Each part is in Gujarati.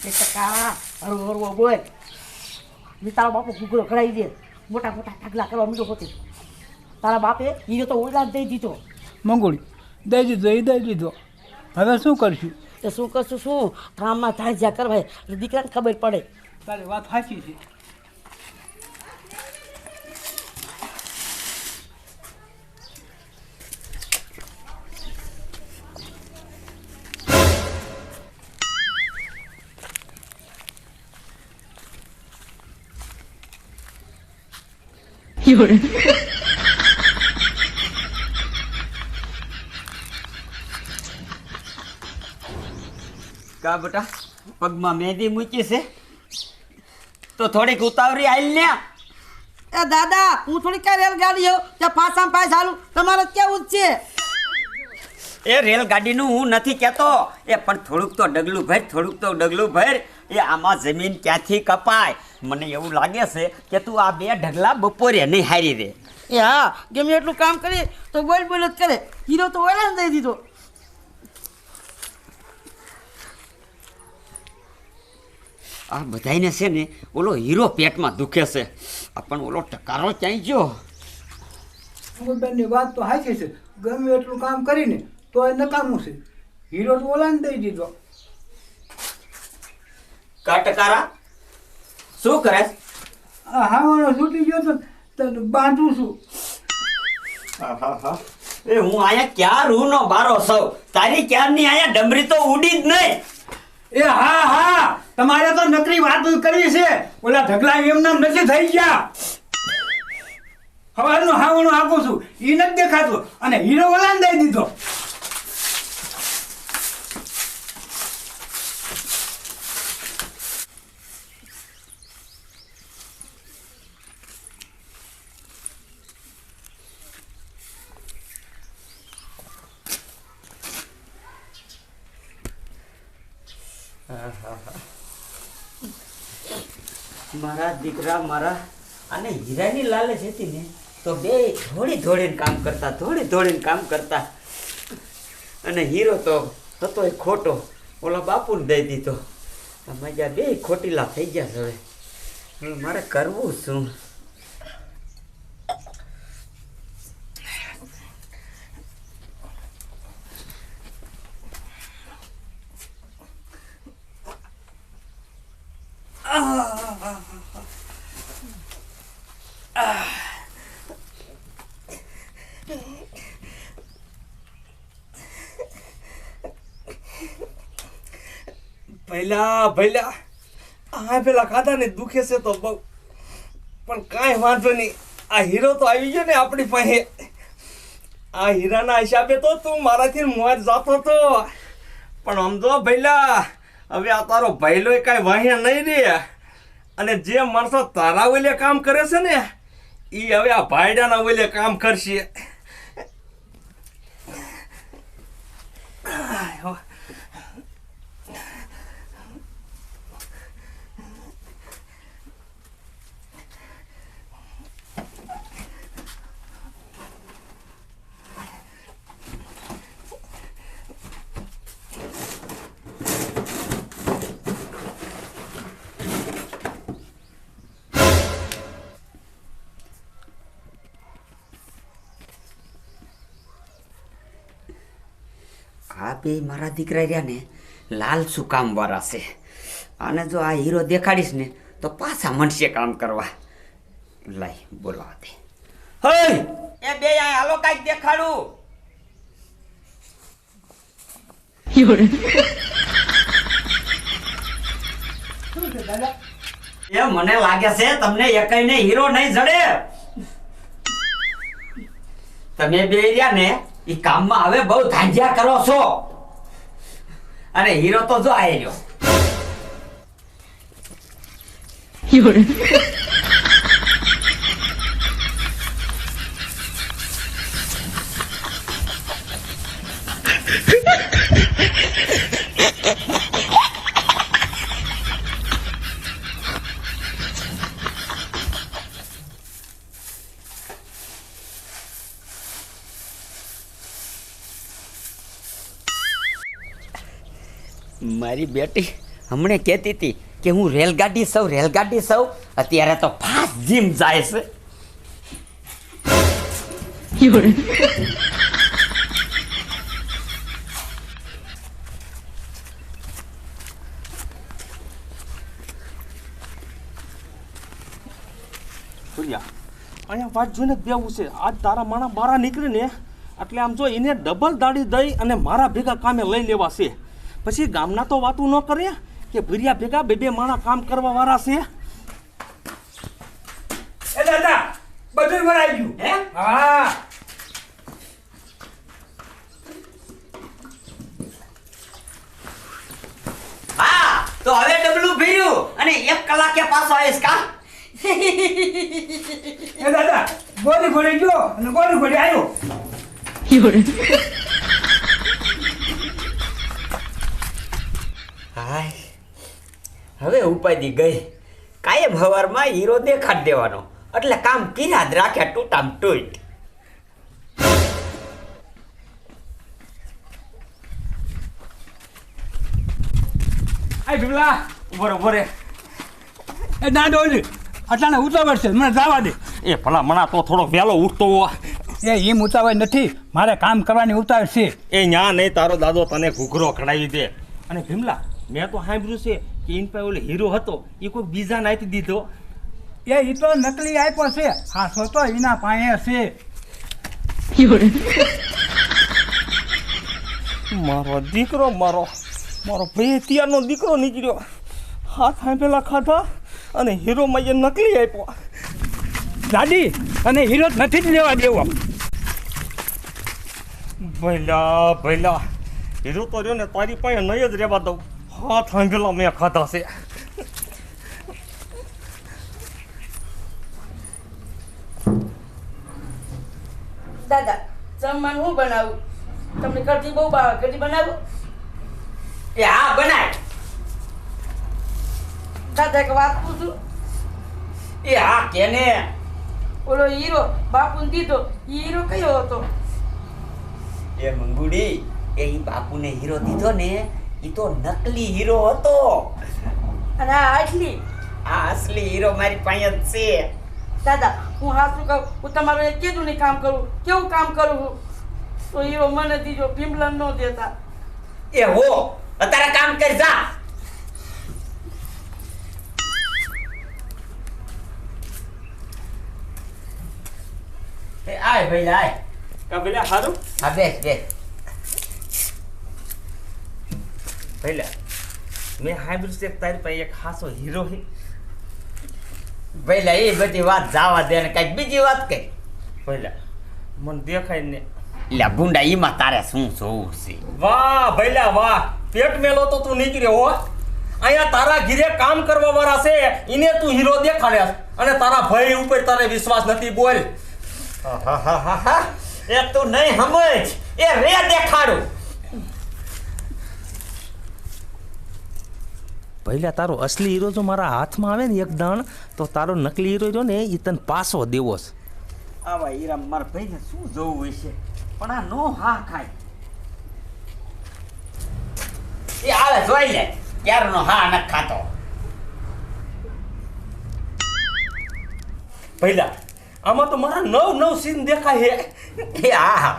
એ ટકા હરવો હરવો બોલ ને તારો બાપો કુકડો કરાવી દે મોટા મોટા ઢગલા કરવા મીઠો પોતે તારા બાપે હીરો તો ઓલા દઈ દીધો મંગોળી દઈ દીધો એ દઈ દીધો હવે શું કરશું તો શું કરશું શું કામમાં ધાંજ્યા કરવાય એટલે દીકરાને ખબર પડે તારી વાત સાચી છે કા બેટા? પગમાં મહેંદી મૂકી છે? તો થોડીક ઉતાવળી આલ ને એ દાદા હું થોડી ક્યાં રેલગાડી હોઉં ત્યાં પાછા પાસ હાલું તમારે કેવું જ છે? એ રેલગાડીનું હું નથી કહેતો. એ પણ થોડુંક તો ડગલું ભર થોડુંક તો ડગલું ભર. એ આમાં જમીન ક્યાંથી કપાય? મને એવું લાગે છે કે તું આ બે ઢગલા બપોરે નહીં હારી રે. એ હા ગમે એટલું કામ કરે તો બોલ બોલ જ કરે. હીરો તો ઓલા દઈ દીધો. આ બધાયને છે ને ઓલો હીરો પેટમાં દુખે છે. પણ ઓલો ટકારો ક્યાંય ગયો? વાત તો હાચી છે. ગમે એટલું કામ કરીને તો એ નકામું છે. હીરો તો ઓલાને દઈ દીધો. કા શું કરે? હાવાનો છૂટી ગયો તો તને બાંધું છું. એ હું અહીંયા ક્યાં રૂનો બારો સૌ? તારી ક્યારની અહીંયા ડમરી તો ઉડી જ નહીં. એ હા હા. તમારે તો નકરી વાત કરવી છે. ઓલા ઢગલા એમના નથી થઈ ગયા. હવાનું હાવણું આપું છું. એ નથી દેખાતું. અને હીરો ઓલાને દઈ દીધો. મારા દીકરા, મારા અને હીરાની લાલચ હતી ને, તો બે ધોળી ધોળીને કામ કરતા, ધોળી ધોળીને કામ કરતા. અને હીરો તો હતો એ ખોટો, ઓલા બાપુને દઈ દીધો. મજા બે ખોટીલા થઈ ગયા હવે મારે કરવું શું? પહેલા પહેલા આ પેલા ખાધા ને દુખે છે તો બહુ. પણ કાંઈ વાંધો નહીં. આ હીરો તો આવી ગયો ને આપણી પાસે. આ હીરાના હિસાબે તો તું મારાથી મોજ જાતો તો. પણ સમજો ભૈલા, હવે આ તારો ભૈલો કાંઈ વાહ્યા નહીં રે. અને જે માણસો તારા ઓલે કામ કરે છે ને એ હવે આ ભાઈડાના ઓલે કામ કરશે આય, આ બે મારા દીકરા રહ્યા ને લાલ શું કામ વાળા છે અને જો આ હીરો દેખાડીશ ને તો પાછા મનશે કામ કરવા. લાઈ બોલાવા દે હે એ બે આ હાલો કાંઈક દેખાડું. એ મને લાગે છે તમને એકઈને હીરો નહીં જડે. તમે બે રહ્યા ને એ કામમાં હવે બહુ ધાંજ્યા કરો છો. અને હીરો તો જો આઈ મારી બેટી હમણે કહેતી હતી કે હું રેલગાડી સૌ રેલગાડી સૌ, અત્યારે તો ફાસ્ટ જીમ જાય છે. અહીંયા વાત જોઈને દેવું છે. આજ તારા માણા બારા નીકળીને, એટલે આમ જો એને ડબલ દાડી દઈ અને મારા ભેગા કામે લઈ લેવા છે. પછી ગામના તો વાતું ન કરે કે ભર્યા ભેગા બે બે માણા કામ કરવા વાળા છે. એ દાદા બધું ભરાઈ ગયું. હે? હા. હા તો હવે ડબલું ભર્યું અને એક કલાકે પાછો આવીશ કા? એ દાદા ગોળી ગોળી ગયો અને ગોળી ગોળી આવ્યો હાય હવે ઉપાધી ગઈ. કાયમ હવારમાં હીરો દેખાડ દેવાનો. એટલે કામ કર્યા જ તૂટામ તૂટ આય બિમલા ઊભો ઊભો રે એ ના ઓલી અટાણે ઉતાવળ છે મને જવા દે. એ ભલા મણા તો થોડો વહેલો ઉઠતો હોય એ એમ ઉતાવળ નથી મારે કામ કરવાની ઉતાવળ છે. એ ન્યા નહીં તારો દાદો તને ઘૂઘરો ખડાવી દે. અને ભીમલા મેં તો સાંભળ્યું છે કે ઇન પાસે ઓલો હીરો હતો એ કોઈ બીજા નાખી દીધો. એ એ તો નકલી આપ્યો છે. હાસો તો એના પાસે છે. મારો દીકરો મારો મારો ભાઈ અત્યારનો દીકરો નીકળ્યો. હાથ હાંભેલા ખાધા અને હીરો એ નકલી આપ્યો. દાદી અને હીરો નથી જ લેવા દેવો. ભલા ભલા હીરો તો રહ્યો ને તારી પાસે નહીં જ રહેવા દઉં. હાથ હાંભેલા મેં ખાધા છે દાદા જમવાનું હું બનાવું તમને કઢી બહુ ભાવે કઢી બનાવું એ હા બનાય દાદા એક વાત પૂછું એ હા કેને ઓલો હીરો બાપુને દીધો હીરો કયો હતો એ મંગુડી એ ઈ બાપુને હીરો દીધો ને ઈ તો નકલી હીરો હતો. અને આ આટલી? આ અસલી હીરો મારી પાસે જ છે. દાદા હું હાથું કહું હું તમારું એક કીધું નહીં કામ કરું કેવું કામ કરું હું? તો હીરો મને દીજો ભીમલન ન દેતા. એ હો અત્યારે કામ કરી જા. એ આય ભાઈ આય. કા પેલા હારું? હા બેસ બેસ. પહેલા મેં સાંભળ્યું છે તારી પાસે એક ખાસો હીરો છે. પહેલા એ બધી વાત જાવા દે ને કંઈક બીજી વાત કઈ પહેલા મને દેખાય ને. એટલે ગુંડા ઈમાં તારે શું જોવું છે? વાહ ભૈલા વાહ. પેટ મેલો તો તું નીકળ્યો હો. અહીંયા તારા ઘીરે કામ કરવા વાળા છે. એને તું હીરો દેખાડ્યા અને તારા ભાઈ ઉપર તારે વિશ્વાસ નથી બોલ. એ તું નહીં સમજ. એ રે દેખાડું. પહેલા તારો અસલી હીરો જો મારા હાથમાં આવે ને એક દાણ તો તારો નકલી હીરો રહ્યો ને એ તને પાસો દેવો છે. આવા હીરા મારા ભાઈને શું જોવું છે? પણ આ નો હા ખાય. એ આવે જોઈ લે. ક્યારનો હા ન ખાતો. પહેલા આમાં તો મારા નવ નવ સીન દેખાય હે એ હા હા.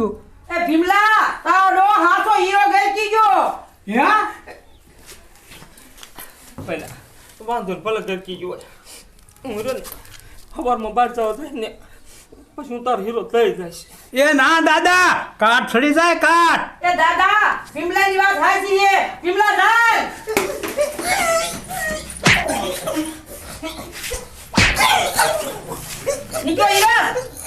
થયું એ ભીમલા તારો હાથો હીરો ગઈ કી ગયો? હે? પેલા વાંધો ભલે ગરકી ગયો હું રે સવારમાં બહાર જવા થાય ને પછી હું તારો હીરો થઈ જઈશ. એ ના દાદા કાટ છડી જાય કાટ. એ દાદા ભીમલાની વાત હાચી છે ભીમલા જાય. નીકળો હીરા.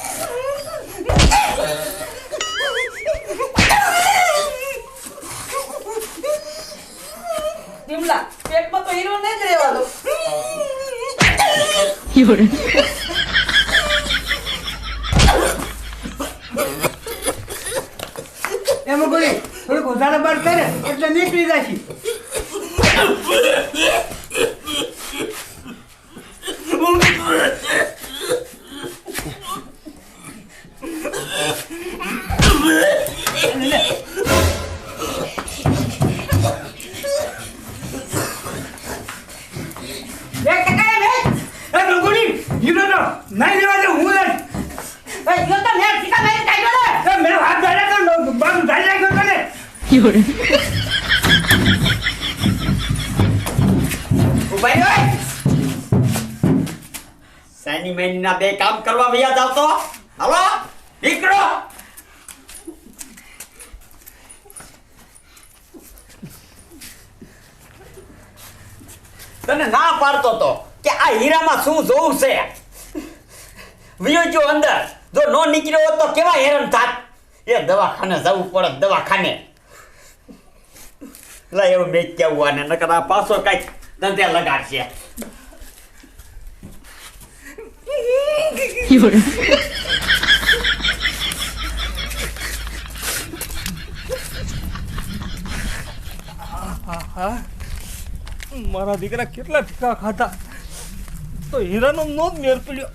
ભીમલા પેટમાં તો હીરો નહીં જ રહેવા દો એમાં ગોળી થોડીક બાર કરે એટલે નીકળી જશે બે ટકા લે એ ડોગુડી હીરો તો નહીં લેવા દે હું લઈ એ યો તો મેં ટીકા મેં કાઢ્યો લે એ મેં હાથ ધાર્યા તો બાજુ ધાર્યા ગયો તને ઊભા રહ્યો સાની બે કામ કરવા વયા જાવ તો? હાલો, નીકળો. તને ના પાડતો તો કે આ હીરામાં શું જોવું છે? વિયો જો અંદર. જો નો નીકળ્યો હોત તો કેવા હેરાન થાત? એ દવાખાને જવું પડે, દવાખાને. લા એવું મેં કેવું આને નકર આ પાછો કાંઈક ધંધે લગાડશે મારા દીકરા કેટલા ટીકા ખાતા તો હીરાનો નો જ મેર પડ્યો.